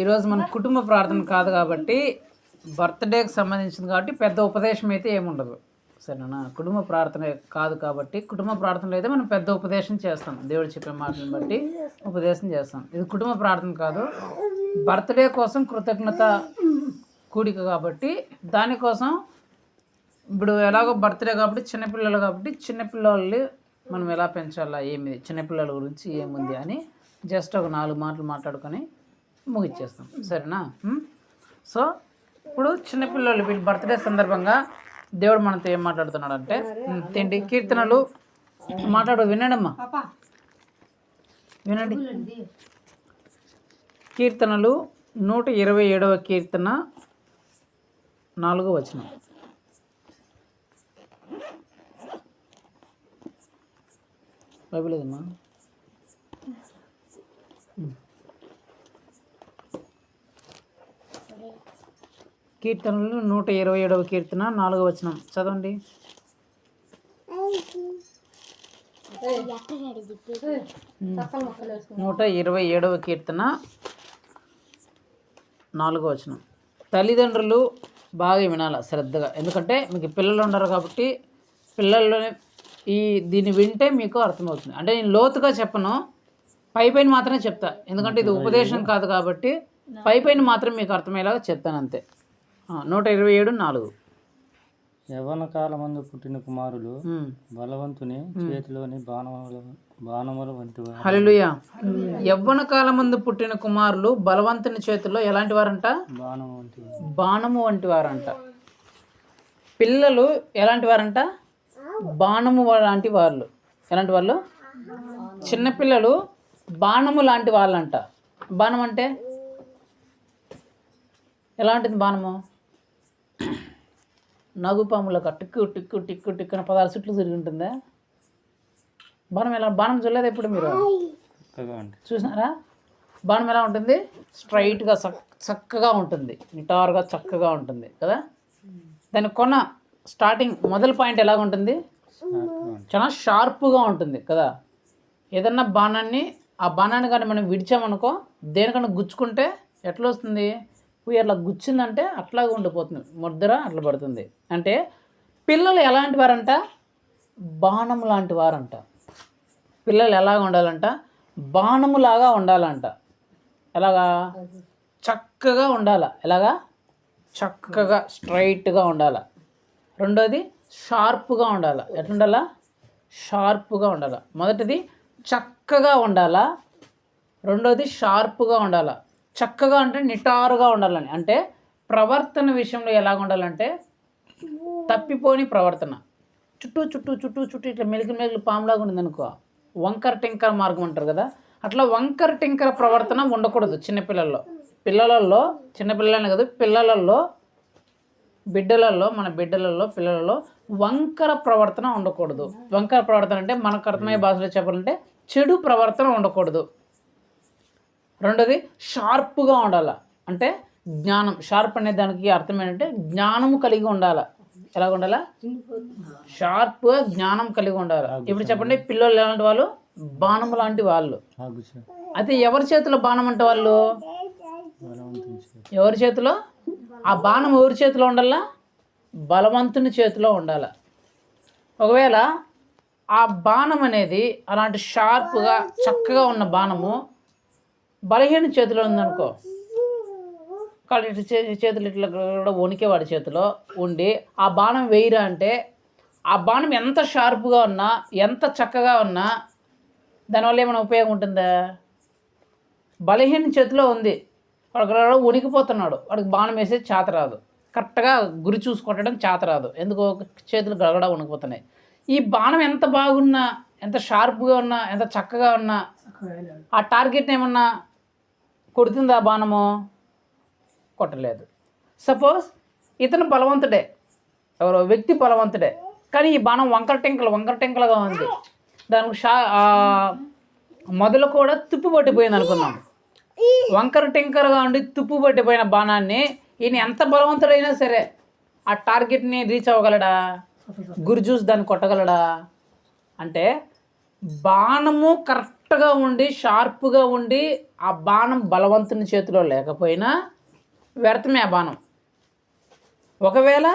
ఈరోజు మన కుటుంబ ప్రార్థన కాదు కాబట్టి బర్త్డేకి సంబంధించింది కాబట్టి పెద్ద ఉపదేశం అయితే ఏముండదు. సరేనా? కుటుంబ ప్రార్థన కాదు కాబట్టి కుటుంబ ప్రార్థనలో అయితే మనం పెద్ద ఉపదేశం చేస్తాం. దేవుడు చెప్పే మాటలను బట్టి ఉపదేశం చేస్తాం. ఇది కుటుంబ ప్రార్థన కాదు. బర్త్డే కోసం కృతజ్ఞత కూడిక కాబట్టి దానికోసం ఇప్పుడు ఎలాగో బర్త్డే కాబట్టి చిన్నపిల్లలు కాబట్టి చిన్నపిల్లల్ని మనం ఎలా పెంచాలా? ఏమి? చిన్నపిల్లల గురించి ఏముంది అని జస్ట్ ఒక నాలుగు మాటలు మాట్లాడుకొని ముగిచ్చేస్తాం. సరేనా? సో ఇప్పుడు చిన్నపిల్లలు వీళ్ళ బర్త్డే సందర్భంగా దేవుడు మనతో ఏం మాట్లాడుతున్నాడు అంటే తిండి కీర్తనలు మాట్లాడు వినండి అమ్మా వినండి. కీర్తనలు నూట ఇరవై ఏడవ కీర్తన నాలుగో వచనం. బైబిల్ ఏదమ్మా? కీర్తనలు నూట ఇరవై ఏడవ కీర్తన నాలుగో వచనం. చదవండి. నూట ఇరవై ఏడవ కీర్తన నాలుగో వచనం. తల్లిదండ్రులు బాగా వినాలి శ్రద్ధగా. ఎందుకంటే మీకు పిల్లలు ఉండరు కాబట్టి పిల్లలు ఈ దీన్ని వింటే మీకు అర్థమవుతుంది. అంటే నేను లోతుగా చెప్పను పై పైన మాత్రమే చెప్తా. ఎందుకంటే ఇది ఉపదేశం కాదు కాబట్టి పై పైన మాత్రం మీకు అర్థమయ్యేలాగా చెప్తాను అంతే. నూట ఇరవై ఏడు నాలుగు. యవ్వన కాలమందు పుట్టిన కుమారులు. బలవంతుని చేతిలోని బాణముల బాణముల వంటి వారు. హల్లెలూయా. యవ్వన కాలమందు పుట్టిన కుమారులు బలవంతుని చేతుల్లో ఎలాంటి వారంట? బాణం వంటి. బాణము వంటి వారంట. పిల్లలు ఎలాంటి వారంట? బాణము లాంటి వాళ్ళు. ఎలాంటి వాళ్ళు? చిన్నపిల్లలు బాణము లాంటి వాళ్ళంట. బాణం అంటే? ఎలా ఉంటుంది బాణము? నగుపాములకు టిక్కు టిక్కు టిక్కు టిక్కున పదహారు చుట్లు తిరిగి ఉంటుందా బాణం ఎలా బాణం చూడలేదు ఎప్పుడు మీరు? చూసినారా? బాణం ఎలా ఉంటుంది? స్ట్రైట్గా చక్ చక్కగా ఉంటుంది. నిటారుగా చక్కగా ఉంటుంది కదా? దాని కొన స్టార్టింగ్ మొదటి పాయింట్ షార్ప్గా ఉంటుంది. చాలా షార్ప్గా ఉంటుంది కదా? ఏదన్నా బాణాన్ని ఆ బాణాన్ని కానీ మనం విడిచామనుకో దేనికన్నా గుచ్చుకుంటే ఎట్లా వస్తుంది? పోయి అట్లా గుచ్చిందంటే అట్లాగే ఉండిపోతుంది. ముద్ర అట్లా పడుతుంది. అంటే పిల్లలు ఎలాంటి వారంట? బాణం లాంటి వారంట. పిల్లలు ఎలాగ ఉండాలంట? బాణములాగా ఉండాలంట. ఎలాగా? చక్కగా ఉండాల. ఎలాగా? చక్కగా స్ట్రైట్గా ఉండాల. రెండోది షార్ప్గా ఉండాల. ఎట్లుండాలా? షార్ప్గా ఉండాల. మొదటిది చక్కగా ఉండాలా. రెండోది షార్ప్గా ఉండాల. చక్కగా అంటే నిటారుగా ఉండాలని. అంటే ప్రవర్తన విషయంలో ఎలాగ ఉండాలంటే తప్పిపోని ప్రవర్తన. చుట్టూ చుట్టూ చుట్టూ చుట్టూ ఇట్లా మెలికి మెలికి పాములాగా ఉంది అనుకో వంకర టింకర మార్గం అంటారు కదా అట్లా వంకర టింకర ప్రవర్తన ఉండకూడదు చిన్నపిల్లల్లో. పిల్లలలో చిన్నపిల్లలనే కదా పిల్లలలో బిడ్డలలో మన బిడ్డలలో పిల్లలలో వంకర ప్రవర్తన ఉండకూడదు. వంకర ప్రవర్తన అంటే మనకు అర్థమయ్యే భాషలో చెప్పాలంటే చెడు ప్రవర్తన ఉండకూడదు. రెండోది షార్ప్గా ఉండాల. అంటే జ్ఞానం. షార్ప్ అనే దానికి అర్థం ఏంటంటే జ్ఞానము కలిగి ఉండాల. ఎలాగ ఉండాలా? షార్ప్గా జ్ఞానం కలిగి ఉండాలి. ఇప్పుడు చెప్పండి పిల్లలు ఎలాంటి వాళ్ళు? బాణము లాంటి వాళ్ళు. అయితే ఎవరి చేతిలో బాణం అంటే వాళ్ళు? ఎవరి చేతిలో? ఆ బాణం ఎవరి చేతిలో ఉండాలా? బలవంతుని చేతిలో ఉండాల. ఒకవేళ ఆ బాణం అనేది అలాంటి షార్ప్గా చక్కగా ఉన్న బాణము బలహీన చేతిలో ఉందనుకో. కాళ్ళు ఇట్లా చేతులు ఇట్లా కూడా వణికే వాడి చేతిలో ఉండి ఆ బాణం వేయరా అంటే ఆ బాణం ఎంత షార్ప్గా ఉన్నా ఎంత చక్కగా ఉన్నా దానివల్ల ఏమైనా ఉపయోగం ఉంటుందా? బలహీన చేతిలో ఉంది. వాడు ఉనికిపోతున్నాడు వాడికి బాణం వేసే చేత రాదు. కరెక్ట్గా గురి చూసుకొట్టడం చేత రాదు. ఎందుకో చేతులు గడగడ ఉనికిపోతున్నాయి ఈ బాణం ఎంత బాగున్నా ఎంత షార్ప్గా ఉన్నా ఎంత చక్కగా ఉన్నా ఆ టార్గెట్ ఏమన్నా కొడుతుందా బాణము? కొట్టలేదు. సపోజ్ ఇతను బలవంతుడే. ఎవరో వ్యక్తి బలవంతుడే. కానీ ఈ బాణం వంకర టెంకలు వంకర టెంకలుగా ఉంది. దానికి షా మొదలు కూడా తుప్పు పట్టిపోయింది అనుకున్నాం వంకర టింకరగా ఉండి తుప్పు పట్టిపోయిన బాణాన్ని ఈయన ఎంత బలవంతుడైనా సరే ఆ టార్గెట్ని రీచ్ అవ్వగలడా? గురి చూసి దాన్ని కొట్టగలడా? అంటే బాణము కరెక్ట్ కరెక్ట్గా ఉండి షార్ప్గా ఉండి ఆ బాణం బలవంతుని చేతిలో లేకపోయినా వ్యర్థమే ఆ బాణం. ఒకవేళ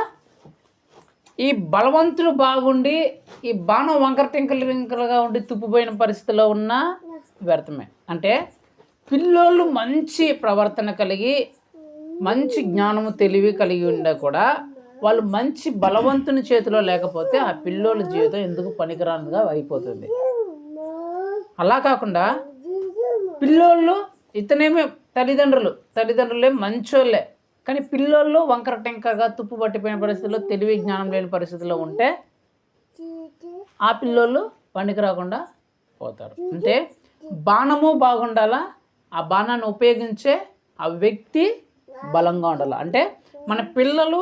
ఈ బలవంతుడు బాగుండి ఈ బాణం వంకర టింకలు టింకలుగా ఉండి తుప్పిపోయిన పరిస్థితిలో ఉన్న వ్యర్థమే. అంటే పిల్లోళ్ళు మంచి ప్రవర్తన కలిగి మంచి జ్ఞానము తెలివి కలిగి ఉండే కూడా వాళ్ళు మంచి బలవంతుని చేతిలో లేకపోతే ఆ పిల్లోళ్ళ జీవితం ఎందుకు పనికిరానిగా అయిపోతుంది. అలా కాకుండా పిల్లోళ్ళు ఇతనేమే తల్లిదండ్రులు తల్లిదండ్రులే మంచోళ్ళే. కానీ పిల్లోళ్ళు వంకర టెంకగా తుప్పు పట్టిపోయిన పరిస్థితుల్లో తెలివి జ్ఞానం లేని పరిస్థితుల్లో ఉంటే ఆ పిల్లోళ్ళు పండుగ రాకుండా పోతారు. అంటే బాణము బాగుండాలా? ఆ బాణాన్ని ఉపయోగించే ఆ వ్యక్తి బలంగా ఉండాలి? అంటే మన పిల్లలు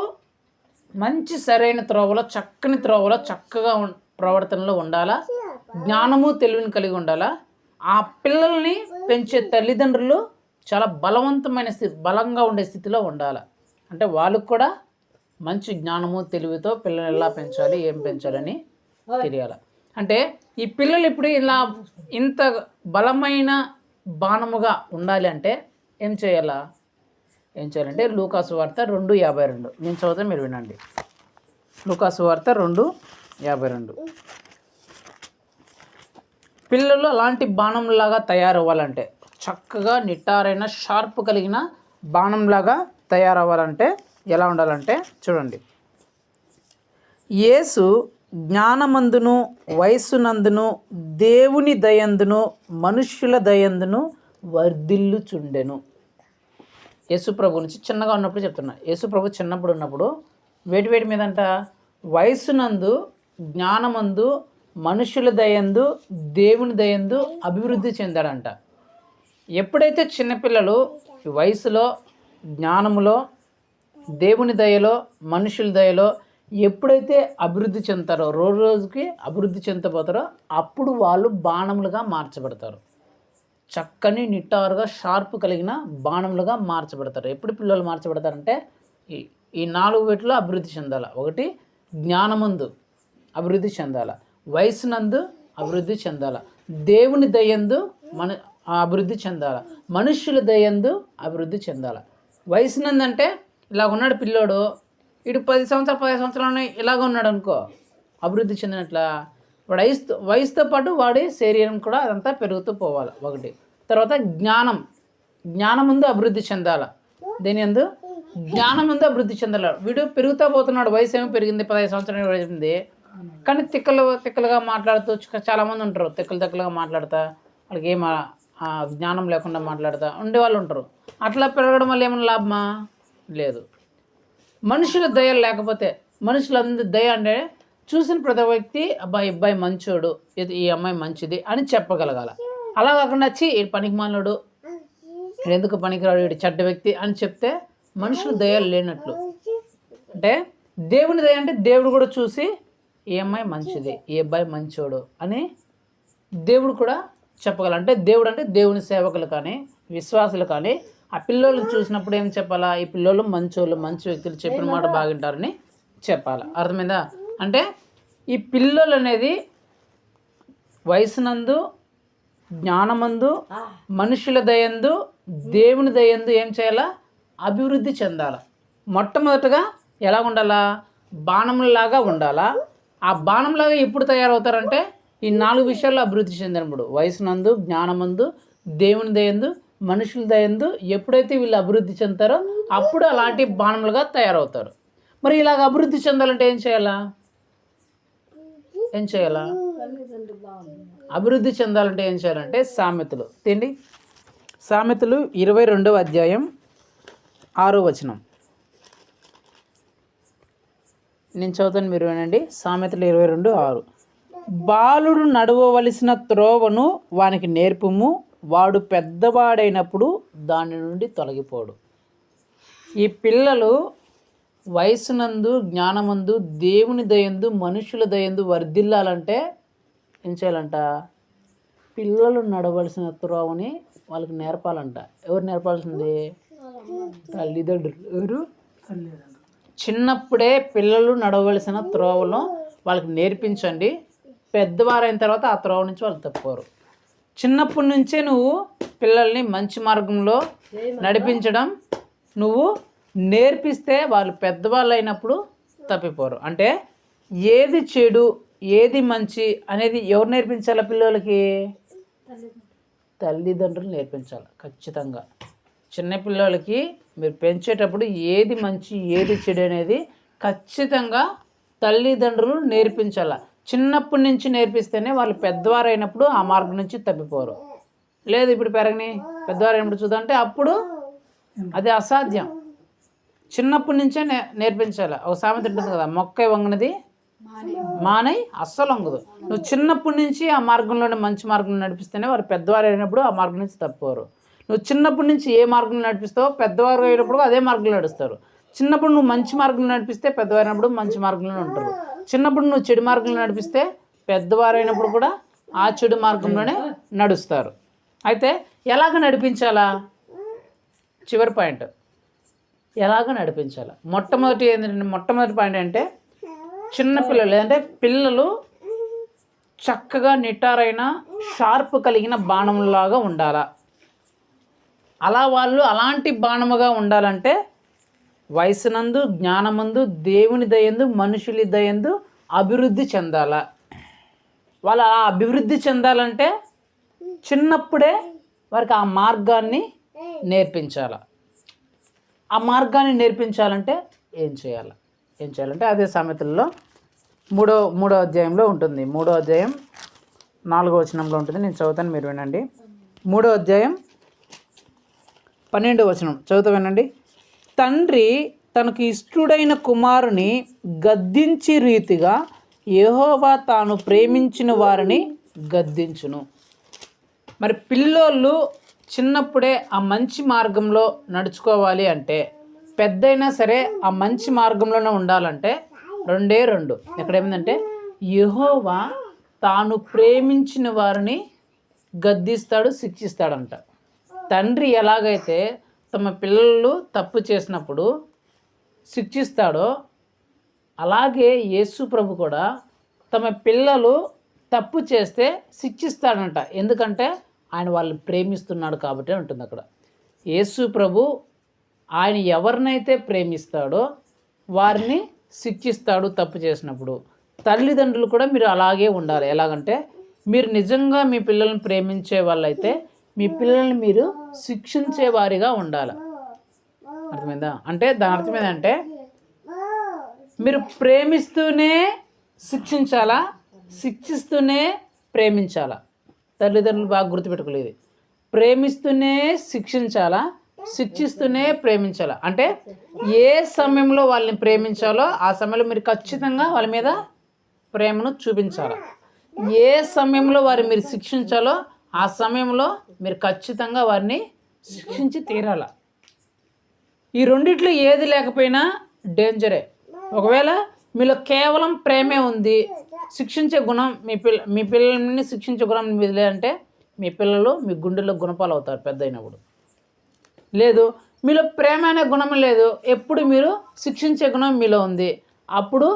మంచి సరైన త్రోవలో చక్కని త్రోవలో చక్కగా ప్రవర్తనలో ఉండాలా? జ్ఞానము తెలివిని కలిగి ఉండాలా? ఆ పిల్లల్ని పెంచే తల్లిదండ్రులు చాలా బలవంతమైన స్థితి బలంగా ఉండే స్థితిలో ఉండాలి? అంటే వాళ్ళకు కూడా మంచి జ్ఞానము తెలివితో పిల్లల్ని ఎలా పెంచాలి ఏం పెంచాలని తెలియాలి? అంటే ఈ పిల్లలు ఇప్పుడు ఇలా ఇంత బలమైన బాణముగా ఉండాలి అంటే ఏం చేయాలా? ఏం చేయాలంటే లూకాసు వార్త రెండు యాభై రెండు. నేను చదివితే మీరు వినండి. లూకాసు వార్త రెండు యాభై రెండు. పిల్లలు అలాంటి బాణంలాగా తయారవ్వాలంటే చక్కగా నిట్టారైన షార్ప్ కలిగిన బాణంలాగా తయారవ్వాలంటే ఎలా ఉండాలంటే చూడండి. యేసు జ్ఞానమందును వయస్సునందును దేవుని దయందును మనుష్యుల దయందును వర్ధిల్లుచుండెను. యేసుప్రభు నుంచి చిన్నగా ఉన్నప్పుడు చెప్తున్నా. యేసు ప్రభు చిన్నప్పుడు ఉన్నప్పుడు వేటి వేటి మీదంట? వయస్సునందు జ్ఞానమందు మనుషుల దయందు దేవుని దయందు అభివృద్ధి చెందాడంట. ఎప్పుడైతే చిన్నపిల్లలు వయసులో జ్ఞానములో దేవుని దయలో మనుషుల దయలో ఎప్పుడైతే అభివృద్ధి చెందుతారో రోజు రోజుకి అభివృద్ధి చెందబోతారో అప్పుడు వాళ్ళు బాణములుగా మార్చబడతారు. చక్కని నిట్టారుగా షార్ప్ కలిగిన బాణములుగా మార్చబడతారు. ఎప్పుడు పిల్లలు మార్చబడతారంటే ఈ ఈ నాలుగు వీటిలో అభివృద్ధి చెందాలి. ఒకటి జ్ఞానముందు అభివృద్ధి చెందాల. వయసునందు అభివృద్ధి చెందాల. దేవుని దయందు మన అభివృద్ధి చెందాల. మనుష్యుల దయందు అభివృద్ధి చెందాల. వయసునందంటే ఇలా ఉన్నాడు పిల్లోడు ఇటు పది సంవత్సరాలు పది సంవత్సరాలు ఇలాగ ఉన్నాడు అనుకో అభివృద్ధి చెందినట్ల. వాడు వయసుతో వయసుతో పాటు వాడి శరీరం కూడా అదంతా పెరుగుతూ పోవాలి ఒకటి. తర్వాత జ్ఞానం. జ్ఞానం ముందు అభివృద్ధి చెందాల. దేని ఎందు జ్ఞానం ముందు అభివృద్ధి చెందాలి. వీడు పెరుగుతూ పోతున్నాడు వయసు ఏమో పెరిగింది పదహైదు సంవత్సరాలు పెరిగింది. కానీ తిక్కలు తిక్కలుగా మాట్లాడుతూ చాలామంది ఉంటారు. తిక్కలు తిక్కలుగా మాట్లాడతా వాళ్ళకి ఏం జ్ఞానం లేకుండా మాట్లాడతా ఉండే వాళ్ళు ఉంటారు. అట్లా పెరగడం వల్ల ఏమైనా లాభమా? లేదు. మనుషుల దయ లేకపోతే మనుషులందరి దయ అంటే చూసిన ప్రతి వ్యక్తి అబ్బాయి అబ్బాయి మంచోడు ఇది ఈ అమ్మాయి మంచిది అని చెప్పగలగాల. అలా కాకుండా వచ్చి ఈ పనికి మాలోడు ఎందుకు పనికిరాడు వీడు చెడ్డ వ్యక్తి అని చెప్తే మనుషులు దయాలు లేనట్లు. అంటే దేవుని దయ అంటే దేవుడు కూడా చూసి ఈ అమ్మాయి మంచిది? ఈ అబ్బాయి మంచోడు? అని దేవుడు కూడా చెప్పగల అంటే దేవుడు అంటే దేవుని సేవకులు కానీ విశ్వాసులు కానీ ఆ పిల్లోళ్ళని చూసినప్పుడు ఏం చెప్పాలా? ఈ పిల్లోళ్ళు మంచోళ్ళు మంచి వ్యక్తులు చెప్పిన మాట బాగుంటారని చెప్పాలి? అర్థమైందా? అంటే ఈ పిల్లలు అనేది వయసునందు జ్ఞానమందు మనుషుల దయందు దేవుని దయందు ఏం చేయాలా? అభివృద్ధి చెందాల. మొట్టమొదటగా ఎలా ఉండాలా? బాణంలాగా ఉండాలా? ఆ బాణంలాగా ఎప్పుడు తయారవుతారంటే ఈ నాలుగు విషయాల్లో అభివృద్ధి చెందినప్పుడు వయసునందు జ్ఞానమందు దేవుని దయందు మనుషుల దయందు ఎప్పుడైతే వీళ్ళు అభివృద్ధి చెందుతారో అప్పుడు అలాంటి బాణములుగా తయారవుతారు. మరి ఇలాగ అభివృద్ధి చెందాలంటే ఏం చేయాలా? ఏం చేయాలా? అభివృద్ధి చెందాలంటే ఏం చేయాలంటే సామెతలు. తిండి సామెతలు ఇరవై రెండవ అధ్యాయం ఆరో వచనం. నేను చదువుతాను మీరు వినండి. సామెతలు ఇరవై రెండు ఆరు. బాలుడు నడవవలసిన త్రోవను వానికి నేర్పుము. వాడు పెద్దవాడైనప్పుడు దాని నుండి తొలగిపోడు. ఈ పిల్లలు వయసునందు జ్ఞానమందు దేవుని దయందు మనుషుల దయందు వర్ధిల్లాలంటే ఏం చేయాలంట? పిల్లలు నడవలసిన త్రోవని వాళ్ళకి నేర్పాలంట. ఎవరు నేర్పాల్సింది? తల్లిదండ్రులు. ఎవరు? చిన్నప్పుడే పిల్లలు నడవలసిన త్రోవలో వాళ్ళకి నేర్పించండి. పెద్దవారైన తర్వాత ఆ త్రోవ నుంచి వాళ్ళు తప్పుకోరు చిన్నప్పటి నుంచే నువ్వు పిల్లల్ని మంచి మార్గంలో నడిపించడం నువ్వు నేర్పిస్తే వాళ్ళు పెద్దవాళ్ళు అయినప్పుడు తప్పిపోరు. అంటే ఏది చెడు ఏది మంచి అనేది ఎవరు నేర్పించాలి పిల్లలకి? తల్లిదండ్రులు నేర్పించాలి ఖచ్చితంగా. చిన్నపిల్లలకి మీరు పెంచేటప్పుడు ఏది మంచి ఏది చెడు అనేది ఖచ్చితంగా తల్లిదండ్రులు నేర్పించాల. చిన్నప్పటి నుంచి నేర్పిస్తేనే వాళ్ళు పెద్దవారైనప్పుడు ఆ మార్గం నుంచి తప్పిపోరు. లేదు ఇప్పుడు పెరగని పెద్దవారైనప్పుడు అయినప్పుడు చూద్దామంటే అప్పుడు అది అసాధ్యం. చిన్నప్పటి నుంచే నే నేర్పించాలి. ఒక సామెత ఉంటుంది కదా మొక్క వంగినది మానై అస్సలు వంగదు. నువ్వు చిన్నప్పటి నుంచి ఆ మార్గంలోనే మంచి మార్గంలో నడిపిస్తేనే వారు పెద్దవారు అయినప్పుడు ఆ మార్గం నుంచి తప్పిపోరు. నువ్వు చిన్నప్పటి నుంచి ఏ మార్గంలో నడిపిస్తావో పెద్దవారు అయినప్పుడు అదే మార్గంలో నడుస్తారు. చిన్నప్పుడు నువ్వు మంచి మార్గంలో నడిపిస్తే పెద్దవారు అయినప్పుడు మంచి మార్గంలో ఉంటారు. చిన్నప్పుడు నువ్వు చెడు మార్గంలో నడిపిస్తే పెద్దవారు అయినప్పుడు కూడా ఆ చెడు మార్గంలోనే నడుస్తారు. అయితే ఎలాగ నడిపించాలా? చివరి పాయింట్. ఎలాగ నడిపించాలా? మొట్టమొదటి ఏంటంటే మొట్టమొదటి పాయింట్ అంటే చిన్నపిల్లలు అంటే పిల్లలు చక్కగా నిటారైన షార్ప్ కలిగిన బాణంలాగా ఉండాలా? అలా వాళ్ళు అలాంటి బాణముగా ఉండాలంటే వయసునందు జ్ఞానమందు దేవుని దయందు మనుషుల దయందు అభివృద్ధి చెందాల. వాళ్ళు అలా అభివృద్ధి చెందాలంటే చిన్నప్పుడే వారికి ఆ మార్గాన్ని నేర్పించాల. ఆ మార్గాన్ని నేర్పించాలంటే ఏం చేయాలి? ఏం చేయాలంటే అదే సామెతల్లో మూడో మూడో అధ్యాయంలో ఉంటుంది. మూడో అధ్యాయం నాలుగో వచనంలో ఉంటుంది. నేను చదువుతాను మీరు వినండి. మూడో అధ్యాయం పన్నెండు వచనం. చదువుతా వినండి. తండ్రి తనకు ఇష్టుడైన కుమారుని గద్దించి రీతిగా యహోవా తాను ప్రేమించిన వారిని గద్దించును. మరి పిల్లోళ్ళు చిన్నప్పుడే ఆ మంచి మార్గంలో నడుచుకోవాలి అంటే పెద్దయినా సరే ఆ మంచి మార్గంలోనే ఉండాలంటే రెండే రెండు. ఇక్కడ ఏమిందంటే యహోవా తాను ప్రేమించిన వారిని గద్దిస్తాడు శిక్షిస్తాడంట. తండ్రి ఎలాగైతే తమ పిల్లలు తప్పు చేసినప్పుడు శిక్షిస్తాడో అలాగే యేసు ప్రభు కూడా తమ పిల్లలు తప్పు చేస్తే శిక్షిస్తాడంట. ఎందుకంటే ఆయన వాళ్ళని ప్రేమిస్తున్నాడు కాబట్టి ఉంటుంది అక్కడ. యేసు ప్రభు ఆయన ఎవరినైతే ప్రేమిస్తాడో వారిని శిక్షిస్తాడు తప్పు చేసినప్పుడు. తల్లిదండ్రులు కూడా మీరు అలాగే ఉండాలి. ఎలాగంటే మీరు నిజంగా మీ పిల్లల్ని ప్రేమించే వాళ్ళైతే మీ పిల్లల్ని మీరు శిక్షించేవారిగా ఉండాలి. అర్థమైందా? అంటే దాని అర్థం ఏంటంటే మీరు ప్రేమిస్తూనే శిక్షించాలా? శిక్షిస్తూనే ప్రేమించాలా? తల్లిదండ్రులు బాగా గుర్తుపెట్టుకోలేదు. ప్రేమిస్తూనే శిక్షించాలా? శిక్షిస్తూనే ప్రేమించాలా? అంటే ఏ సమయంలో వాళ్ళని ప్రేమించాలో ఆ సమయంలో మీరు ఖచ్చితంగా వాళ్ళ మీద ప్రేమను చూపించాలి? ఏ సమయంలో వారిని మీరు శిక్షించాలో ఆ సమయంలో మీరు ఖచ్చితంగా వారిని శిక్షించి తీరాల. ఈ రెండిట్లో ఏది లేకపోయినా డేంజరే. ఒకవేళ మీలో కేవలం ప్రేమే ఉంది శిక్షించే గుణం మీ పిల్ల మీ పిల్లల్ని శిక్షించే గుణం మీది లేదంటే మీ పిల్లలు మీ గుండెల్లో గుణపాలు అవుతారు పెద్ద అయినప్పుడు లేదు మీలో ప్రేమ అనే గుణం లేదు ఎప్పుడు మీరు శిక్షించే గుణం మీలో ఉంది అప్పుడు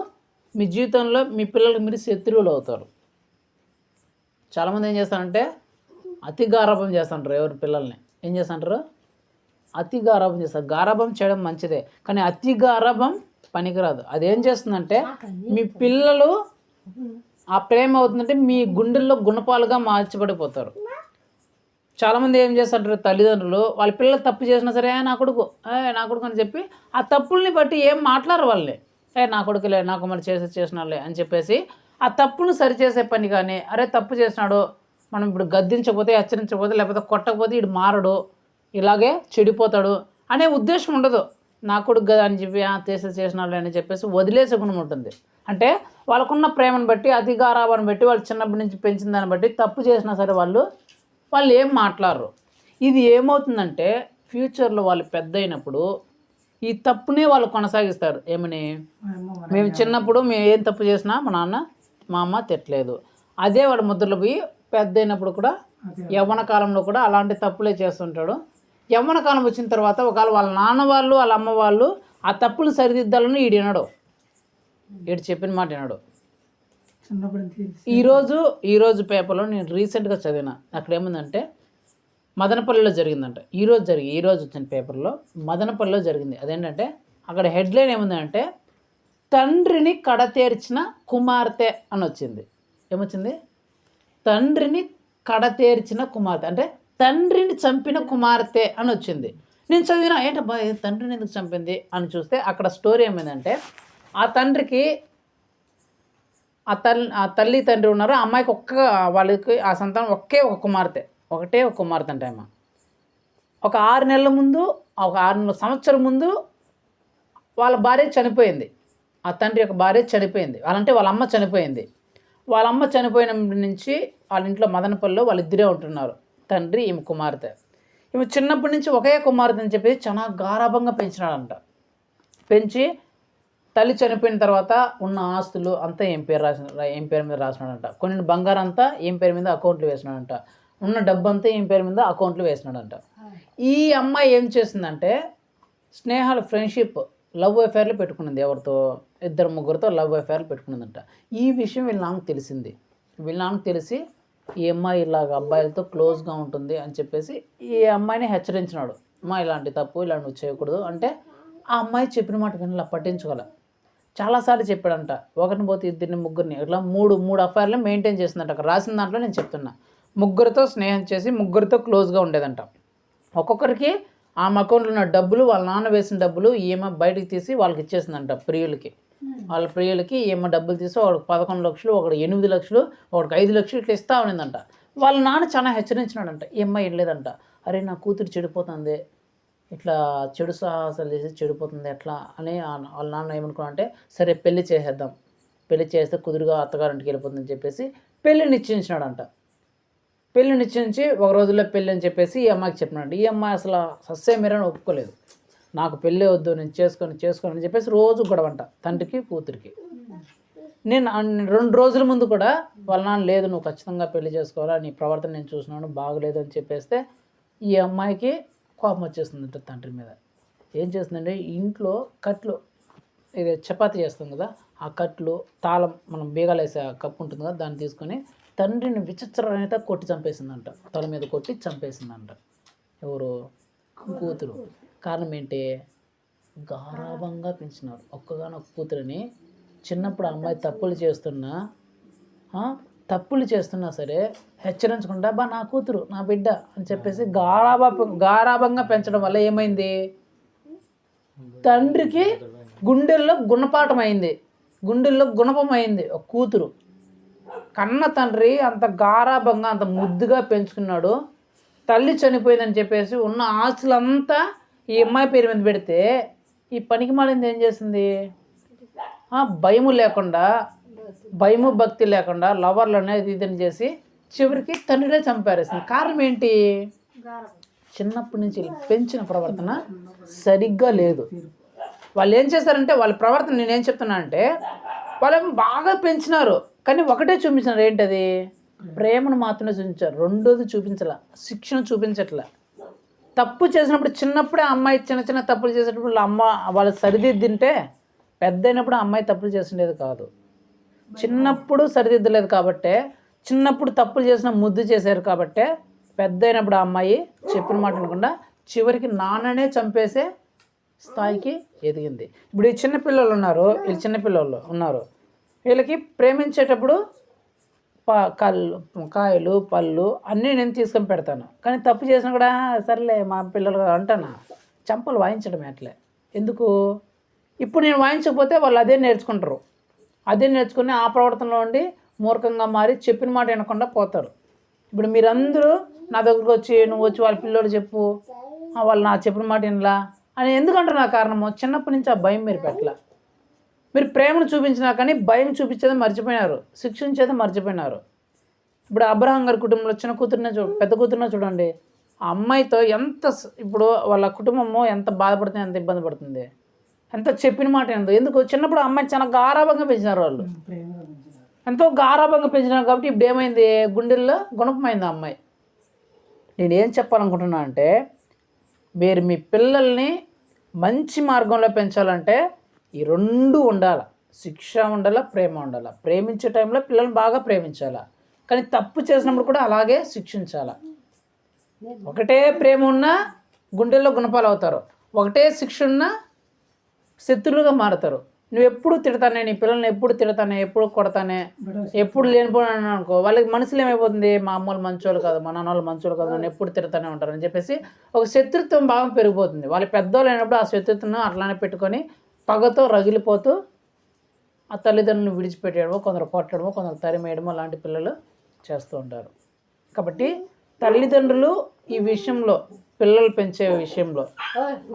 మీ జీవితంలో మీ పిల్లలకు మీరు శత్రువులు అవుతారు. చాలామంది ఏం చేస్తారంటే అతి గారాభం చేస్తుంటారు ఎవరి పిల్లల్ని. ఏం చేస్తుంటారు అతి గారాభం చేస్తారు. గారాభం చేయడం మంచిదే కానీ అతి గారాభం పనికిరాదు. అదేం చేస్తుందంటే మీ పిల్లలు ఆ ప్రేమ అవుతుందంటే మీ గుండెల్లో గుణపాలుగా మార్చబడిపోతారు. చాలామంది ఏం చేస్తుంటారు తల్లిదండ్రులు వాళ్ళ పిల్లలు తప్పు చేసినా సరే "ఏ, నా కొడుకు ఏ నా కొడుకు అని చెప్పి ఆ తప్పుల్ని బట్టి ఏం మాట్లాడరు వాళ్ళని ఏ నా కొడుకులే నాకు మరి చేసి చేసినాలే అని చెప్పేసి ఆ తప్పును సరిచేసే పని కానీ అరే తప్పు చేసినాడు మనం ఇప్పుడు గద్దించకపోతే హెచ్చరించకపోతే లేకపోతే కొట్టకపోతే ఇడు మారడు ఇలాగే చెడిపోతాడు అనే ఉద్దేశం ఉండదు. నా కొడుకు కదా అని చెప్పి "ఆ, చేసి చేసినాడు అని చెప్పేసి వదిలేసే గుణం ఉంటుంది. అంటే వాళ్ళకున్న ప్రేమను బట్టి అతి గారాబాన్ని బట్టి వాళ్ళు చిన్నప్పటి నుంచి పెంచిన దాన్ని బట్టి తప్పు చేసినా సరే వాళ్ళు వాళ్ళు ఏం మాట్లాడరు. ఇది ఏమవుతుందంటే ఫ్యూచర్లో వాళ్ళు పెద్ద అయినప్పుడు ఈ తప్పునే వాళ్ళు కొనసాగిస్తారు. ఏమని? మేము చిన్నప్పుడు మేము ఏం తప్పు చేసినా మా నాన్న మా అమ్మ తిట్టలేదు. అదే వాడు ముద్రలు పోయి పెద్ద అయినప్పుడు కూడా యవ్వన కాలంలో కూడా అలాంటి తప్పులే చేస్తుంటాడు. యవ్వన కాలం వచ్చిన తర్వాత ఒకవేళ వాళ్ళ నాన్న వాళ్ళు వాళ్ళ అమ్మ వాళ్ళు ఆ తప్పులు సరిదిద్దాలని ఈడు వినడు. ఈడు చెప్పిన మాట వినడు. ఈరోజు ఈరోజు పేపర్లో నేను రీసెంట్గా చదివిన. అక్కడ ఏముందంటే మదనపల్లిలో జరిగిందంట. ఈరోజు జరిగి ఈరోజు వచ్చిన పేపర్లో మదనపల్లిలో జరిగింది. అదేంటంటే అక్కడ హెడ్లైన్ ఏముందంటే తండ్రిని కడతేర్చిన కుమార్తె అని వచ్చింది. ఏమొచ్చింది? తండ్రిని కడతేర్చిన కుమార్తె. అంటే తండ్రిని చంపిన కుమార్తె అని వచ్చింది. నేను చదివిన ఏంటబ్బా తండ్రిని ఎందుకు చంపింది? అని చూస్తే అక్కడ స్టోరీ ఏమైందంటే ఆ తండ్రికి ఆ తల్లి ఆ తల్లి తండ్రి ఉన్నారు. ఆ అమ్మాయికి ఒక్క వాళ్ళకి ఆ సంతానం ఒకే ఒక కుమార్తె. ఒకటే ఒక కుమార్తె అంటే అమ్మ ఒక ఆరు నెలల ముందు ఒక ఆరు నెలల సంవత్సరం ముందు వాళ్ళ భార్య చనిపోయింది. ఆ తండ్రి యొక్క భార్య చనిపోయింది. వాళ్ళంటే వాళ్ళ అమ్మ చనిపోయింది. వాళ్ళ అమ్మ చనిపోయిన నుంచి వాళ్ళ ఇంట్లో మదనపల్లిలో వాళ్ళిద్దరే ఉంటున్నారు. తండ్రి ఈమె కుమార్తె. ఈమె చిన్నప్పటి నుంచి ఒకే కుమార్తె అని చెప్పి చాలా గారాభంగా పెంచినాడంట. పెంచి తల్లి చనిపోయిన తర్వాత ఉన్న ఆస్తులు అంతా ఏం పేరు రాసిన ఏం పేరు మీద రాసినాడంట. కొన్ని బంగారం అంతా ఏం పేరు మీద అకౌంట్లు వేసినాడంట. ఉన్న డబ్బు అంతా ఏం పేరు మీద అకౌంట్లు వేసినాడంట. ఈ అమ్మాయి ఏం చేసిందంటే స్నేహాలు ఫ్రెండ్షిప్ లవ్ అఫేర్లు పెట్టుకున్నది ఎవరితో? ఇద్దరు ముగ్గురితో లవ్ అఫేర్లు పెట్టుకున్నదంట. ఈ విషయం వీళ్ళ నాన్నకు తెలిసింది. వీళ్ళ నాన్నకు తెలిసి ఈ అమ్మాయి ఇలాగ అబ్బాయిలతో క్లోజ్గా ఉంటుంది అని చెప్పేసి ఈ అమ్మాయిని హెచ్చరించినాడు. అమ్మా ఇలాంటి తప్పు ఇలాంటి నువ్వు చేయకూడదు. అంటే ఆ అమ్మాయి చెప్పిన మాట ఇలా పట్టించుకోలే. చాలాసార్లు చెప్పాడంట. ఒకరిని పోతే ఇద్దరిని ముగ్గురిని ఇట్లా మూడు మూడు అఫైర్లు మెయింటైన్ చేసిందంట అక్కడ రాసిన దాంట్లో నేను చెప్తున్నా. ముగ్గురితో స్నేహం చేసి ముగ్గురితో క్లోజ్గా ఉండేదంట. ఒక్కొక్కరికి ఆమె అకౌంట్లో ఉన్న డబ్బులు వాళ్ళ నాన్న వేసిన డబ్బులు ఈమె బయటికి తీసి వాళ్ళకి ఇచ్చేసిందంట ప్రియులకి. వాళ్ళ ప్రియులకి ఈమె డబ్బులు తీసి ఒకడికి పదకొండు లక్షలు ఒకటి ఎనిమిది లక్షలు ఒకటికి ఐదు లక్షలు ఇట్లా ఇస్తా ఉన్నిందంట వాళ్ళ నాన్న చాలా హెచ్చరించినాడంట. ఈ అమ్మాయి వెళ్ళలేదంట అరే నా కూతురు చెడిపోతుంది. ఇట్లా చెడు సాహసాలు చేసి చెడిపోతుంది. ఎట్లా? అని వాళ్ళ నాన్న ఏమనుకున్నా సరే పెళ్ళి చేసేద్దాం. పెళ్ళి చేస్తే కుదురుగా అత్తగారింటికి వెళ్ళిపోతుందని చెప్పేసి పెళ్ళి నిశ్చయించినాడంట. పెళ్ళి నిశ్చయించి ఒక రోజుల్లో పెళ్ళి అని చెప్పేసి ఈ అమ్మాయికి చెప్పినాడు. ఈ అమ్మాయి అసలు సస్యమీరని ఒప్పుకోలేదు. నాకు పెళ్ళి వద్దు నేను చేసుకొని చేసుకొని అని చెప్పేసి రోజు గొడవంట తండ్రికి కూతురికి. నేను రెండు రోజుల ముందు కూడా వాళ్ళ నాన్న లేదు నువ్వు ఖచ్చితంగా పెళ్ళి చేసుకోవాలా నీ ప్రవర్తన నేను చూసినాను బాగలేదు అని చెప్పేస్తే ఈ అమ్మాయికి కోపం వచ్చేస్తుందంట తండ్రి మీద. ఏం చేస్తుందంటే ఇంట్లో కట్లు ఇది చపాతి చేస్తాం కదా ఆ కట్లు తాళం మనం బీగాలు వేసే కప్పు ఉంటుంది కదా దాన్ని తీసుకొని తండ్రిని విచిత్రమైతే కొట్టి చంపేసిందంట. తల మీద కొట్టి చంపేసిందంట. ఎవరు? కూతురు. కారణం ఏంటి? గారాభంగా పెంచినారు. ఒక్కగానొక్క కూతురిని చిన్నప్పుడు ఆ అమ్మాయి తప్పులు చేస్తున్నా తప్పులు చేస్తున్నా సరే హెచ్చరించకుండా బా నా కూతురు నా బిడ్డ అని చెప్పేసి గారాభ గారాభంగా పెంచడం వల్ల ఏమైంది? తండ్రికి గుండెల్లో గుణపాఠం అయింది. గుండెల్లో గుణపం అయింది. ఒక కూతురు. కన్న తండ్రి అంత గారాభంగా అంత ముద్దుగా పెంచుకున్నాడు. తల్లి చనిపోయిందని చెప్పేసి ఉన్న ఆస్తులంతా ఈ అమ్మాయి పేరు మీద పెడితే ఈ పనికి మాలింది ఏం చేసింది? భయము లేకుండా భయము భక్తి లేకుండా లవర్లు అనేది ఇదని చేసి చివరికి తండ్రినే చంపారేసింది. కారణం ఏంటి? చిన్నప్పటి నుంచి పెంచిన ప్రవర్తన సరిగ్గా లేదు. వాళ్ళు ఏం చేశారంటే వాళ్ళ ప్రవర్తన నేనేం చెప్తున్నా అంటే వాళ్ళేమో బాగా పెంచినారు. కానీ ఒకటే చూపించినారు ఏంటది? ప్రేమను మాత్రమే చూపించారు. రెండోది చూపించాల. శిక్షణ చూపించట్లా. తప్పు చేసినప్పుడు చిన్నప్పుడే అమ్మాయి చిన్న చిన్న తప్పులు చేసేటప్పుడు అమ్మ వాళ్ళు సరిదిద్దింటే పెద్ద అయినప్పుడు ఆ అమ్మాయి తప్పులు చేసిండేది కాదు. చిన్నప్పుడు సరిదిద్దలేదు కాబట్టే చిన్నప్పుడు తప్పులు చేసిన ముద్దు చేశారు కాబట్టే పెద్ద అయినప్పుడు ఆ అమ్మాయి చెప్పిన మాట అనకుండా చివరికి నాన్ననే చంపేసే స్థాయికి ఎదిగింది. ఇప్పుడు ఈ చిన్న పిల్లలు ఉన్నారు వీళ్ళు చిన్న పిల్లలు ఉన్నారు. వీళ్ళకి ప్రేమించేటప్పుడు పా కళ్ళు కాయలు పళ్ళు అన్నీ నేను తీసుకొని పెడతాను. కానీ తప్పు చేసినా కూడా సర్లే మా పిల్లలు కదా అంటాను? చంపలు వాయించడం అట్లే. ఎందుకు? ఇప్పుడు నేను వాయించకపోతే వాళ్ళు అదే నేర్చుకుంటారు. అదే నేర్చుకుని ఆ ప్రవర్తనలో ఉండి మూర్ఖంగా మారి చెప్పిన మాట వినకుండా పోతారు. ఇప్పుడు మీరందరూ నా దగ్గరకు వచ్చి నువ్వు వచ్చి వాళ్ళ పిల్లోడు చెప్పు. వాళ్ళు నా చెప్పిన మాట వినలా? అని ఎందుకంటారు నా కారణము? చిన్నప్పటి నుంచి ఆ భయం మీరు పెట్టలే. మీరు ప్రేమను చూపించినా కానీ భయం చూపించేది మర్చిపోయినారు శిక్షించేది మర్చిపోయినారు. ఇప్పుడు అబ్రహం గారి కుటుంబంలో చిన్న కూతురునే చూ పెద్ద కూతురునే చూడండి. ఆ అమ్మాయితో ఎంత ఇప్పుడు వాళ్ళ కుటుంబము ఎంత బాధపడుతుంది ఎంత ఇబ్బంది పడుతుంది. ఎంత చెప్పిన మాట ఏందో. ఎందుకు? చిన్నప్పుడు అమ్మాయి చాలా గారాభంగా పెంచినారు వాళ్ళు. ఎంతో గారాభంగా పెంచినారు కాబట్టి ఇప్పుడు ఏమైంది? గుండెల్లో గుణపమైంది ఆ అమ్మాయి. నేను ఏం చెప్పాలనుకుంటున్నా అంటే మీరు మీ పిల్లల్ని మంచి మార్గంలో పెంచాలంటే ఈ రెండు ఉండాలి. శిక్ష ఉండాలా ప్రేమ ఉండాలా. ప్రేమించే టైంలో పిల్లల్ని బాగా ప్రేమించాలా. కానీ తప్పు చేసినప్పుడు కూడా అలాగే శిక్షించాలా. ఒకటే ప్రేమ ఉన్నా గుండెల్లో గుణపాలు అవుతారు ఒకటే శిక్ష ఉన్నా శత్రువులుగా మారుతారు. నువ్వు ఎప్పుడు తిడతానే నీ పిల్లల్ని ఎప్పుడు తిడతానే ఎప్పుడు కొడతానే ఎప్పుడు లేనిపోయినా అనుకో వాళ్ళకి మనసులో ఏమైపోతుంది మా అమ్మలు మంచోళ్ళు కాదు మా నాన్న మంచోళ్ళు కాదు నన్ను ఎప్పుడు తిడతానే ఉంటారు అని చెప్పేసి ఒక శత్రుత్వం భావం పెరిగిపోతుంది. వాళ్ళు పెద్దోళ్ళు అయినప్పుడు ఆ శత్రుత్వం అట్లానే పెట్టుకొని పగతో రగిలిపోతూ ఆ తల్లిదండ్రులను విడిచిపెట్టేయడమో కొందరు కొట్టడమో కొందరు తరిమేయడమో లాంటి పిల్లలు చేస్తూ ఉంటారు. కాబట్టి తల్లిదండ్రులు ఈ విషయంలో పిల్లలు పెంచే విషయంలో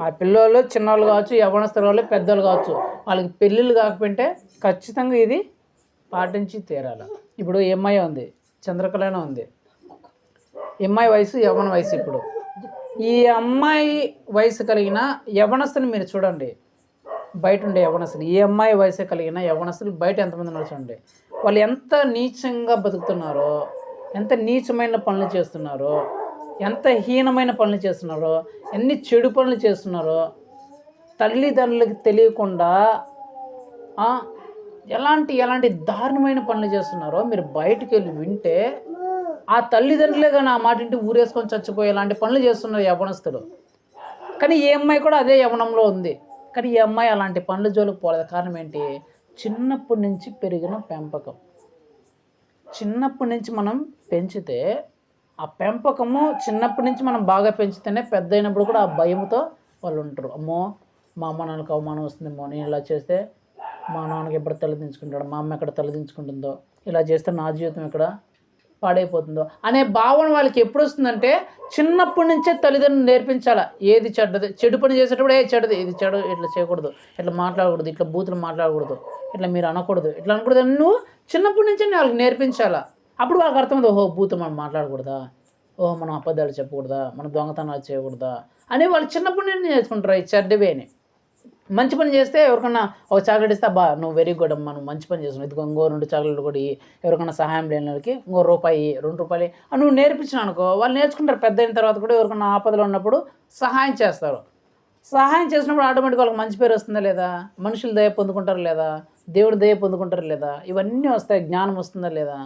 ఆ పిల్లలు చిన్నవాళ్ళు కావచ్చు యవనస్తుల వాళ్ళు పెద్దలు కావచ్చు వాళ్ళకి పెళ్ళిళ్ళు కాకపోతే ఖచ్చితంగా ఇది పాటించి తీరాలి. ఇప్పుడు ఎంఐ ఉంది చంద్రకళన ఉంది. ఎంఐ వయసు యవన వయసు ఇప్పుడు. ఈ అమ్మాయి వయసు కలిగిన యవనస్తుని మీరు చూడండి. బయట ఉండే యవనస్తులు ఈ అమ్మాయి వయసు కలిగిన యవనస్తులు బయట ఎంతమంది నడుచుండే? వాళ్ళు ఎంత నీచంగా బతుకుతున్నారో ఎంత నీచమైన పనులు చేస్తున్నారో ఎంత హీనమైన పనులు చేస్తున్నారో ఎన్ని చెడు పనులు చేస్తున్నారో తల్లిదండ్రులకు తెలియకుండా ఎలాంటి ఎలాంటి దారుణమైన పనులు చేస్తున్నారో మీరు బయటికి వెళ్ళి వింటే ఆ తల్లిదండ్రులే కానీ ఆ మాటింటి ఊరేసుకొని చచ్చిపోయే ఇలాంటి పనులు చేస్తున్నారు యవనస్తులు కానీ ఈ అమ్మాయి కూడా అదే యవనంలో ఉంది. కానీ ఈ అమ్మాయి అలాంటి పనుల జోలికి పోలేదు. కారణం ఏంటి? చిన్నప్పటి నుంచి పెరిగిన పెంపకం. చిన్నప్పటి నుంచి మనం పెంచితే ఆ పెంపకము చిన్నప్పటి నుంచి మనం బాగా పెంచితేనే పెద్ద అయినప్పుడు కూడా ఆ భయంతో వాళ్ళు ఉంటారు. అమ్మో మా అమ్మ నాన్నకి అవమానం వస్తుందేమో. నేను ఇలా చేస్తే మా నాన్నకి ఎప్పుడు తలదించుకుంటాడు? మా అమ్మ ఎక్కడ తలదించుకుంటుందో? ఇలా చేస్తే నా జీవితం ఇక్కడ పాడైపోతుందో. అనే భావన వాళ్ళకి ఎప్పుడు వస్తుందంటే చిన్నప్పటి నుంచే తల్లిదండ్రులు నేర్పించాలా ఏది చెడ్డది చెడు పని చేసేటప్పుడు ఏ చెడ్డది ఇది చెడు ఇట్లా చేయకూడదు ఇట్లా మాట్లాడకూడదు ఇట్లా బూతులు మాట్లాడకూడదు ఇట్లా మీరు అనకూడదు ఇట్లా అనకూడదు నువ్వు చిన్నప్పటి నుంచే వాళ్ళకి నేర్పించాలా. అప్పుడు వాళ్ళకి అర్థమైంది ఓహో బూతు మనం మాట్లాడకూడదా ఓహో మనం అబద్ధాలు చెప్పకూడదా మనం దొంగతనాలు చేయకూడదా అని వాళ్ళు చిన్నప్పటి నుండి నేర్చుకుంటారు ఈ చెడ్డవే అని మంచి పని చేస్తే ఎవరికన్నా ఒక చాక్లెట్ ఇస్తే బా నువ్వు వెరీ గుడ్ అమ్మా నువ్వు మంచి పని చేస్తున్నావు. ఇదిగో ఇంకో రెండు చాక్లెట్లు కూడా ఎవరికన్నా సహాయం లేని వాళ్ళకి ఇంకో రూపాయి రెండు రూపాయలు అని నువ్వు నేర్పించిన అనుకో. వాళ్ళు నేర్చుకుంటారు పెద్ద అయిన తర్వాత కూడా ఎవరికన్నా ఆపదలో ఉన్నప్పుడు సహాయం చేస్తారు. సహాయం చేసినప్పుడు ఆటోమేటిక్ వాళ్ళకి మంచి పేరు వస్తుందా లేదా? మనుషులు దయ పొందుకుంటారు లేదా? దేవుడు దయ పొందుకుంటారు లేదా? ఇవన్నీ వస్తాయి జ్ఞానం వస్తుందా లేదా?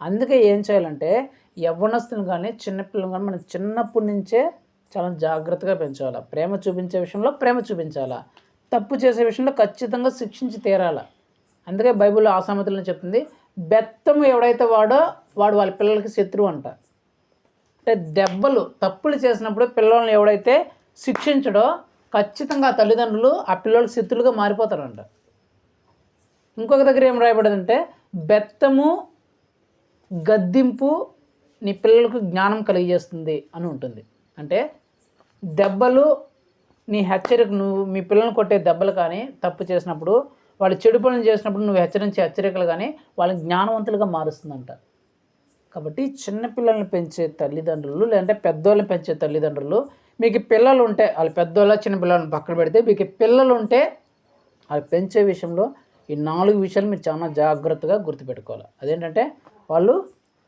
అందుకే ఏం చేయాలంటే యవ్వనస్తులు కానీ చిన్నపిల్లలు కానీ మనం చిన్నప్పటి నుంచే చాలా జాగ్రత్తగా పెంచాలి. ప్రేమ చూపించే విషయంలో ప్రేమ చూపించాలా. తప్పు చేసే విషయంలో ఖచ్చితంగా శిక్షించి తీరాలా. అందుకే బైబిల్లో ఆ సామెతలను చెప్తుంది బెత్తము ఎవడైతే వాడో వాడు వాళ్ళ పిల్లలకి శత్రువు అంట. అంటే దెబ్బలు తప్పులు చేసినప్పుడు పిల్లల్ని ఎవడైతే శిక్షించడో ఖచ్చితంగా ఆ తల్లిదండ్రులు ఆ పిల్లలకి శత్రులుగా మారిపోతారంట. ఇంకొక దగ్గర ఏం రాయబడిందంటే బెత్తము గద్దింపు నీ పిల్లలకు జ్ఞానం కలిగజేస్తుంది అని ఉంటుంది. అంటే దెబ్బలు నీ హెచ్చరిక నువ్వు మీ పిల్లల్ని కొట్టే దెబ్బలు కానీ తప్పు చేసినప్పుడు వాళ్ళు చెడు పనులు చేసినప్పుడు నువ్వు హెచ్చరించే హెచ్చరికలు కానీ వాళ్ళని జ్ఞానవంతులుగా మారుస్తుందంట. కాబట్టి చిన్నపిల్లల్ని పెంచే తల్లిదండ్రులు లేదంటే పెద్దోళ్ళని పెంచే తల్లిదండ్రులు మీకు పిల్లలు ఉంటే వాళ్ళు పెద్దోళ్ళ చిన్న పిల్లల్ని పక్కన పెడితే మీకు పిల్లలు ఉంటే వాళ్ళు పెంచే విషయంలో ఈ నాలుగు విషయాలు మీరు చాలా జాగ్రత్తగా గుర్తుపెట్టుకోవాలి. అదేంటంటే వాళ్ళు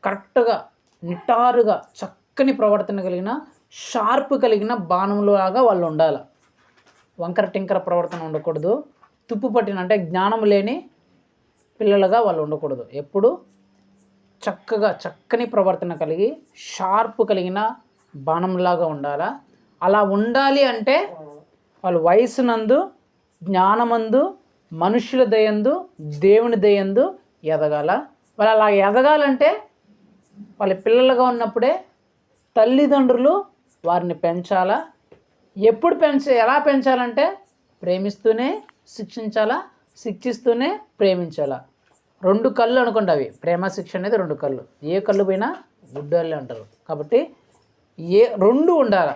కరెక్ట్గా నిటారుగా చక్కని ప్రవర్తన కలిగిన షార్ప్ కలిగిన బాణంలాగా వాళ్ళు ఉండాలి వంకర టింకర ప్రవర్తన ఉండకూడదు. తుప్పు పట్టిన అంటే జ్ఞానం లేని పిల్లలుగా వాళ్ళు ఉండకూడదు. ఎప్పుడు? చక్కగా చక్కని ప్రవర్తన కలిగి షార్ప్ కలిగిన బాణంలాగా ఉండాలా. అలా ఉండాలి అంటే వాళ్ళ వయసునందు జ్ఞానమందు మనుషుల దయందు దేవుని దయందు ఎదగాల. వాళ్ళు అలా ఎదగాలంటే వాళ్ళ పిల్లలుగా ఉన్నప్పుడే తల్లిదండ్రులు వారిని పెంచాలా? ఎప్పుడు పెంచ ఎలా పెంచాలంటే ప్రేమిస్తూనే శిక్షించాలా? శిక్షిస్తూనే ప్రేమించాలా? రెండు కళ్ళు అనుకోండి అవి. ప్రేమ శిక్ష అనేది రెండు కళ్ళు. ఏ కళ్ళు పోయినా గుడ్డోళ్ళే అంటారు. కాబట్టి ఏ రెండు ఉండాల.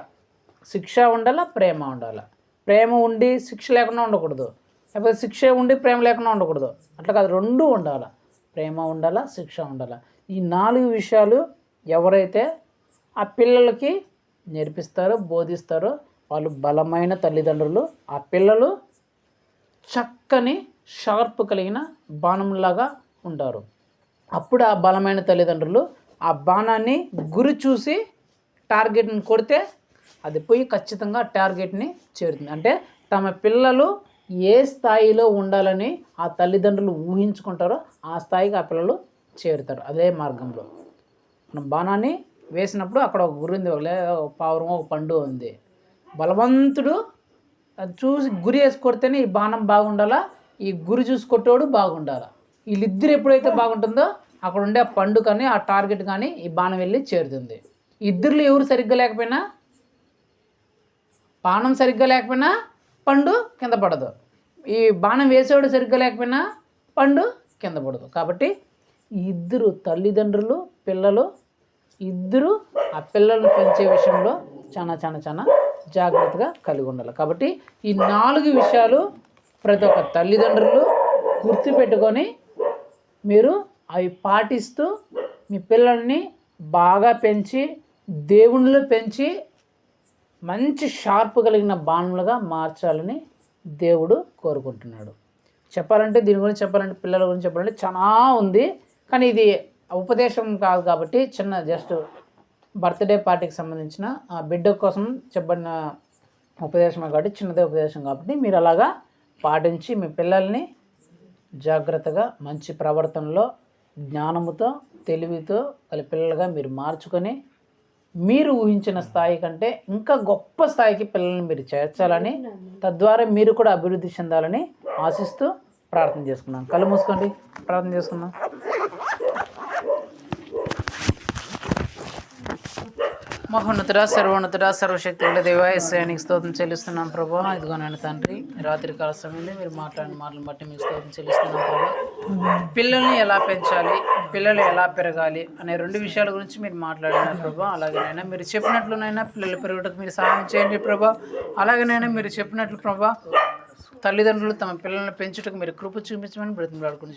శిక్ష ఉండాలా ప్రేమ ఉండాలా. ప్రేమ ఉండి శిక్ష లేకుండా ఉండకూడదు. లేకపోతే శిక్ష ఉండి ప్రేమ లేకుండా ఉండకూడదు. అట్లా కాదు రెండు ఉండాలా. ప్రేమ ఉండాలా శిక్ష ఉండాలా. ఈ నాలుగు విషయాలు ఎవరైతే ఆ పిల్లలకి నేర్పిస్తారో బోధిస్తారో వాళ్ళు బలమైన తల్లిదండ్రులు. ఆ పిల్లలు చక్కని షార్ప్ కలిగిన బాణంలాగా ఉంటారు అప్పుడు ఆ బలమైన తల్లిదండ్రులు ఆ బాణాన్ని గురి చూసి టార్గెట్ని కొడితే అది పోయి ఖచ్చితంగా టార్గెట్ని చేరుతుంది. అంటే తమ పిల్లలు ఏ స్థాయిలో ఉండాలని ఆ తల్లిదండ్రులు ఊహించుకుంటారో ఆ స్థాయికి ఆ పిల్లలు చేరుతారు. అదే మార్గంలో. మనం బాణాన్ని వేసినప్పుడు అక్కడ ఒక గురి ఉంది ఒక లే- పావురం ఒక పండు ఉంది. బలవంతుడు అది చూసి గురి వేసి కొడితేనే ఈ బాణం బాగుండాలా ఈ గురి చూసి కొట్టేవాడు బాగుండాలా. వీళ్ళిద్దరు ఎప్పుడైతే బాగుంటుందో అక్కడ ఉండే ఆ పండు కానీ ఆ టార్గెట్ కానీ ఈ బాణం వెళ్ళి చేరుతుంది. ఇద్దరులు ఎవరు సరిగ్గా లేకపోయినా బాణం సరిగ్గా లేకపోయినా పండు కింద పడదు. ఈ బాణం వేసేవాడు సరిగ్గా లేకపోయినా పండు కింద పడదు. కాబట్టి ఇద్దరు తల్లిదండ్రులు పిల్లలు ఇద్దరు ఆ పిల్లల్ని పెంచే విషయంలో చాలా చాలా చాలా జాగ్రత్తగా కలిగి ఉండాలి. కాబట్టి ఈ నాలుగు విషయాలు ప్రతి ఒక్క తల్లిదండ్రులు గుర్తుపెట్టుకొని మీరు అవి పాటిస్తూ మీ పిల్లల్ని బాగా పెంచి దేవుళ్ళు పెంచి మంచి షార్ప్ కలిగిన బాణములుగా మార్చాలని దేవుడు కోరుకుంటున్నాడు. చెప్పాలంటే దీని గురించి చెప్పాలంటే పిల్లల గురించి చెప్పాలంటే చాలా ఉంది. కానీ ఇది ఉపదేశం కాదు కాబట్టి చిన్న జస్ట్ బర్త్డే పార్టీకి సంబంధించిన ఆ బిడ్డ కోసం చెప్పబడిన ఉపదేశమే కాబట్టి చిన్నదే ఉపదేశం కాబట్టి మీరు అలాగా పాటించి మీ పిల్లల్ని జాగ్రత్తగా మంచి ప్రవర్తనలో జ్ఞానముతో తెలివితో గల పిల్లలుగా మీరు మార్చుకొని మీరు ఊహించిన స్థాయి కంటే ఇంకా గొప్ప స్థాయికి పిల్లల్ని మీరు చేర్చాలని తద్వారా మీరు కూడా అభివృద్ధి చెందాలని ఆశిస్తూ ప్రార్థన చేసుకున్నాం. కళ్ళు మూసుకోండి. ప్రార్థన చేసుకుందాం. మహోన్నతుడ సర్వోన్నతుడ సర్వశక్తి దేవా ఎస్ఐనికి స్తోత్రం చెల్లిస్తున్నాం ప్రభా. ఇదిగో తండ్రి రాత్రి కాల సమయంలో మీరు మాట్లాడిన మాటలను బట్టి మీకు స్తోత్రం చెల్లిస్తున్నాం ప్రభా. పిల్లల్ని ఎలా పెంచాలి పిల్లలు ఎలా పెరగాలి అనే రెండు విషయాల గురించి మీరు మాట్లాడినారు ప్రభా. అలాగేనైనా మీరు చెప్పినట్లునైనా పిల్లలు పెరుగుటకు మీరు సహాయం చేయండి ప్రభా. అలాగేనైనా మీరు చెప్పినట్లు ప్రభా తల్లిదండ్రులు తమ పిల్లల్ని పెంచుటకు మీరు కృప చూపించమని బ్రతిమలాడుకుని